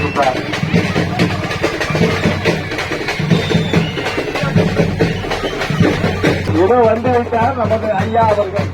கொடுத்தார் இடம் வந்து வைத்தார் நமது ஐயா அவர்கள்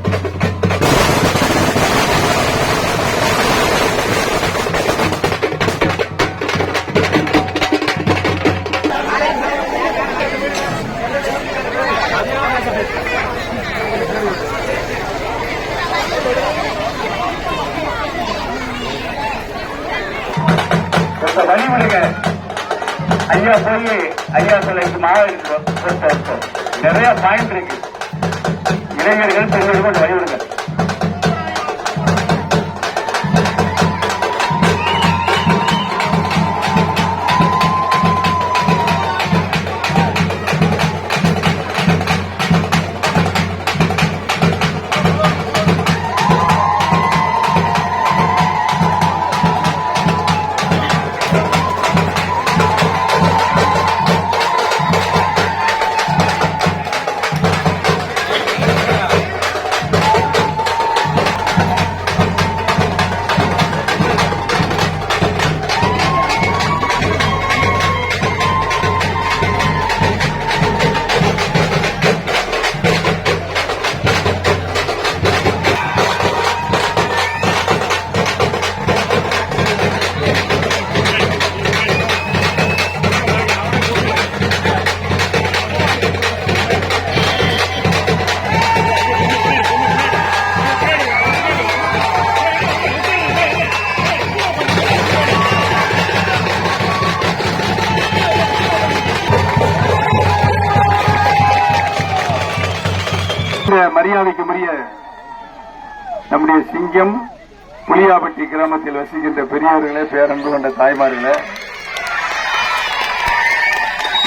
ஐயா போய் ஐயா சொல்லிக்கு மாவட்ட நிறைய பாயிண்ட் இருக்கு. இளைஞர்கள் பெண்களுக்கு கொஞ்சம் வழி இந்த மரியாதைக்குரிய நம்முடைய சிங்கம் புளியாபட்டி கிராமத்தில் வசிக்கின்ற பெரியவர்களே பேரன்பு கொண்ட தாய்மார்களே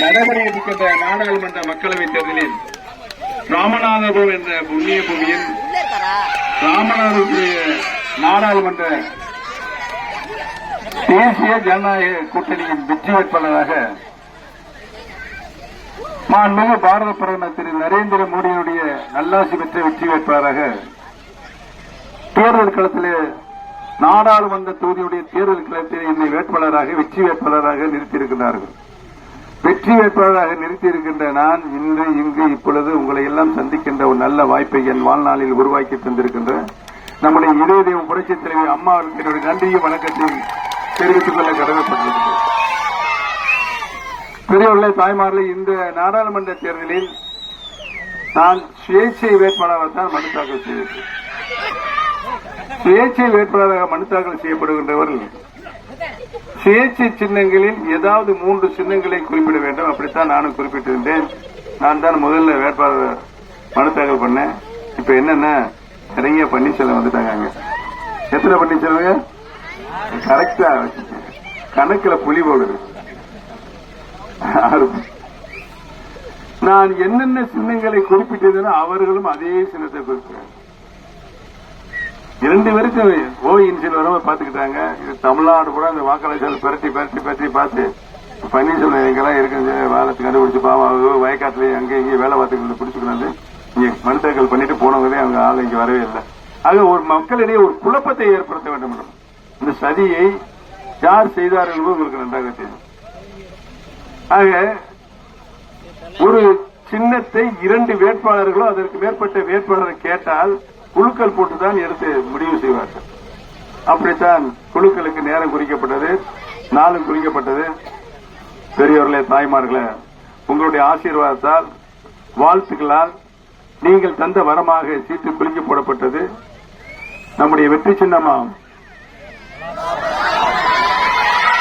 நடைபெறுகின்ற நாடாளுமன்ற மக்களவைத் தேர்தலில் ராமநாதபுரம் என்ற புண்ணிய பூமியில் ராமநாதபுரிய நாடாளுமன்ற தேசிய ஜனநாயக கூட்டணியின் வெற்றி வேட்பாளராக மாண்புமிகு பாரத பிரதமர் திரு நரேந்திர நல்லாசி பெற்ற வெற்றி வேட்பாளராக தேர்தல் களத்திலே நாடாளுமன்ற தொகுதியுடைய தேர்தல் களத்தில் என்னை வேட்பாளராக வெற்றி வேட்பாளராக நிறுத்தியிருக்கிறார்கள். வெற்றி வேட்பாளராக நிறுத்தியிருக்கின்ற நான் இன்று இங்கு இப்பொழுது உங்களை எல்லாம் சந்திக்கின்ற ஒரு நல்ல வாய்ப்பை என் வாழ்நாளில் உருவாக்கி தந்திருக்கின்ற நம்முடைய இதய தெய்வம் புரட்சித் தலைவி அம்மா அவர்களுக்கு என்னுடைய நன்றியும் வணக்கத்தையும் தெரிவித்துக் கொள்ள கடமைப்பட்டிருக்கிறேன். பெரியவர்களே தாய்மார்களே இந்த நாடாளுமன்ற தேர்தலில் நான் சுயேட்சை வேட்பாளராக தான் மனு தாக்கல் செய்தேன். சுயேட்சை வேட்பாளராக மனு தாக்கல் செய்யப்படுகின்றவர்கள் சுயேட்சை சின்னங்களில் ஏதாவது மூன்று சின்னங்களை குறிப்பிட வேண்டும். அப்படித்தான் நானும் குறிப்பிட்டிருந்தேன். நான் தான் முதல்ல வேட்பாளர் மனு தாக்கல் பண்ணேன். இப்ப என்னன்னா? நிறைய பன்னீர்செல்வம் வந்துட்டாங்க. எத்தனை பன்னீர்செல்வங்க? கரெக்டா வச்சுக்கேன் கணக்குல புலி போடுது. ஆறு. நான் என்னென்ன சின்னங்களை குறிப்பிட்டதுன்னு அவர்களும் அதே சின்னத்தை குறிப்பிட்டாங்க. இரண்டு பேருக்கு ஓவியின் வரவ பாத்துக்கிட்டாங்க இது தமிழ்நாடு கூட அந்த வாக்காளர்கள் பரட்டி பரட்டி பரட்டி பார்த்து பன்னீர்செல்வம் எங்கெல்லாம் இருக்குன்னு வேலத்தை கண்டுபிடிச்சு பாவம் வயக்காட்டுல அங்கே இங்கே வேலை பார்த்துக்கிட்டு பிடிச்சுக்கிறாங்க இங்க மனிதர்கள் பண்ணிட்டு போனவங்களே அவங்க ஆள் இங்க வரவே இல்லை. ஆக ஒரு மக்களிடையே ஒரு குழப்பத்தை ஏற்படுத்த வேண்டும் இந்த சதியை யார் செய்தார்கள் என்பது உங்களுக்கு நன்றாக தெரியும். ஆக ஒரு சின்னத்தை இரண்டு வேட்பாளர்களோ அதற்கு மேற்பட்ட வேட்பாளரை கேட்டால் குழுக்கள் போட்டுதான் எடுத்து முடிவு செய்வார்கள். அப்படித்தான் குழுக்களுக்கு நேரம் குறிக்கப்பட்டது நாளும் குறிக்கப்பட்டது. பெரியவர்களே தாய்மார்களே உங்களுடைய ஆசீர்வாதத்தால் வாழ்த்துக்களால் நீங்கள் தந்த வரமாக சீட்டு குலுக்கி போடப்பட்டது. நம்முடைய வெற்றி சின்னமா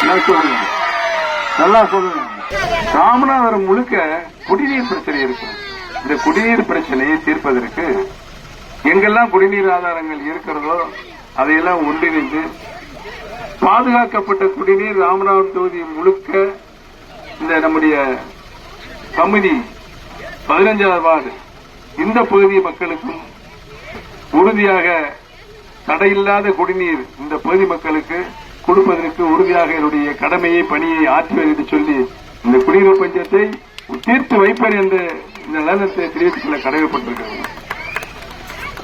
நல்லா சொல்லுங்க. நல்லா சொல்லுங்க. ராமநாதபுரம் முழுக்க குடிநீர் பிரச்சனை இருக்கு. இந்த குடிநீர் பிரச்சனையை தீர்ப்பதற்கு எங்கெல்லாம் குடிநீர் ஆதாரங்கள் இருக்கிறதோ அதையெல்லாம் ஒன்றிணைந்து பாதுகாக்கப்பட்ட குடிநீர் ராமநாதபுரம் தொகுதி முழுக்க இந்த நம்முடைய கமிதி பதினஞ்சாவது வார்டு இந்த பகுதி மக்களுக்கும் உறுதியாக தடையில்லாத குடிநீர் இந்த பகுதி மக்களுக்கு கொடுப்பதற்கு உறுதியாக என்னுடைய கடமையை பணியை ஆற்றுவேன் என்று சொல்லி இந்த குடிநீர் பஞ்சத்தை தீர்த்து வைப்பேன் என்று இந்த நிலத்தை தெரிவித்துக் கொள்ள கடமைப்பட்டிருக்கிறது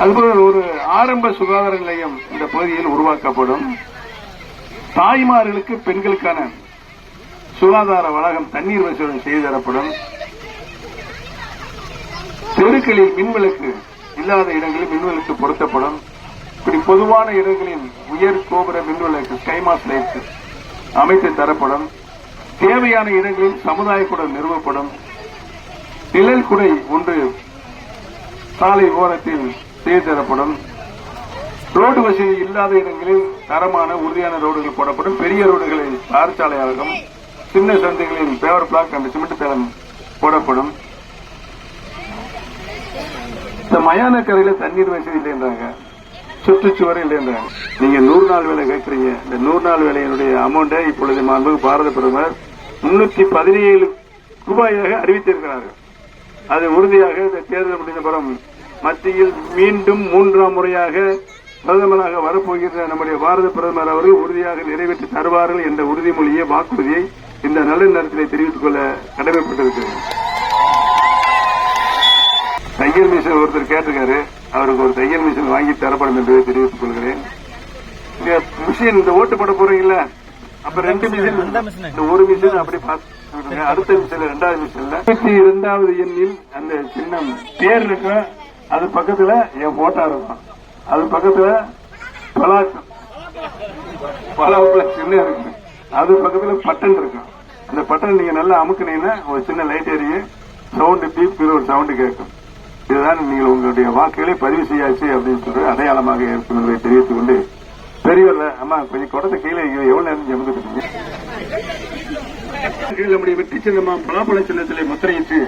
அதுபோல ஒரு ஆரம்ப சுகாதார நிலையம் இந்த பகுதியில் உருவாக்கப்படும். தாய்மார்களுக்கு பெண்களுக்கான சுகாதார வளாகம் தண்ணீர் வசதி செய்து தரப்படும். தெருக்களில் மின்விளக்கு இல்லாத இடங்களில் மின்விளக்கு பொருத்தப்படும். இப்படி பொதுவான இடங்களில் உயர் கோபுர மின்விளக்கு ஸ்கைமாஸ் லைட் அமைத்து தரப்படும். தேவையான இடங்களில் சமுதாய கூடம் நிறுவப்படும். நிழல் குடை ஒன்று சாலை ஓரத்தில் செய்து தரப்படும். ரோடு வசதி இல்லாத இடங்களில் தரமான உறுதியான ரோடுகள் போடப்படும். பெரிய ரோடுகளில் தார் சாலையாகும் சின்ன சந்தைகளில் பேவர் பிளாக் அந்த சிமெண்ட் தளம் போடப்படும். இந்த மயான கரையில தண்ணீர் வசதி இல்லைன்றாங்க. சுற்றுச்சுவர் இல்லைன்றாங்க நீங்க நூறு நாள் வேலை கேட்கறீங்க. இந்த நூறு நாள் வேலையினுடைய அமௌண்டை இப்பொழுது மாண்பு பாரத பிரதமர் முன்னூத்தி பதினேழு ரூபாயாக அறிவித்திருக்கிறார்கள். அது உறுதியாக இந்த தேர்தல் முடிந்த படம் மத்தியில் மீண்டும் மூன்றாம் முறையாக பிரதமராக வரப்போகிற நம்முடைய பாரத பிரதமர் அவர்கள் உறுதியாக நிறைவேற்றி தருவார்கள் என்ற உறுதிமொழியை வாக்குறுதியை இந்த நல்ல நேரத்திலே தெரிவித்துக் கொள்ள கடமைப்பட்டிருக்கிறது. தையல் மிஷன் ஒருத்தர் கேட்டிருக்காரு. அவருக்கு ஒரு தையல் மிஷின் வாங்கி தரப்படும் என்பதை தெரிவித்துக் கொள்கிறேன். இந்த மிஷின் இந்த ஓட்டு போட போறீங்கல்ல? அப்ப ரெண்டு மிஷின் இந்த ஒரு மிஷின் அப்படி பார்த்து அடுத்த மிஷின் ரெண்டாவது மிஷின்ல. இருபத்தி இரண்டாவது எண்ணில் அந்த சின்னம் பேர் இருக்கு அது பக்கத்துல என் போட்டோ இருக்கும். அது பக்கத்துல பலாக்கம் பலாவுக்குள்ள சின்ன இருக்கு. அது பக்கத்துல பட்டன் இருக்கும் அந்த பட்டன் நீங்க நல்லா அமுக்குனீங்கன்னா ஒரு சின்ன லைட் எரியும் சவுண்ட் பீப் ஒரு சவுண்ட் கேட்கும். இதுதான் நீங்கள் உங்களுடைய வாக்குகளை பதிவு செய்யாச்சு அப்படின்னு சொல்லி அடையாளமாக இருக்கும் என்பதை தெரிவித்துக் கொண்டு பெரியவர்ல அம்மா கொஞ்சம் குடத்தை கீழே. எவ்வளவு நேரம் ஜமுந்துட்டு நம்முடைய வெற்றி சின்னமா பலாப்பழ சின்னத்திலே முத்திரையிட்டு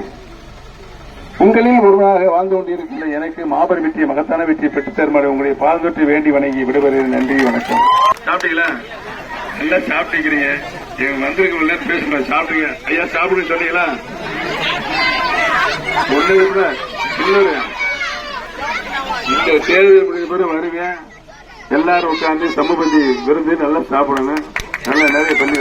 உங்களில் ஒருவராக வாழ்ந்து கொண்டிருக்கின்ற எனக்கு மாபெரும் வெற்றி மகத்தான வெற்றி பெற்றுத் தருமாறு உங்களுடைய பாதொற்றி வேண்டி வணங்கி விடுபடுகிறேன். நன்றி வணக்கம். சாப்பிட்டீங்களா? நல்லா சாப்பிட்டுக்கிறீங்க. எங்க உள்ள பேசுறேன் சாப்பிட்டீங்க ஐயா சாப்பிடுங்க சொன்னீங்களா? ஒண்ணு இந்த தேர்தல் முடிஞ்ச பிறகு வருவேன். எல்லாரும் உட்காந்து சமபந்தி விருந்து நல்லா சாப்பிடணும். நல்லா நிறைய பண்ணி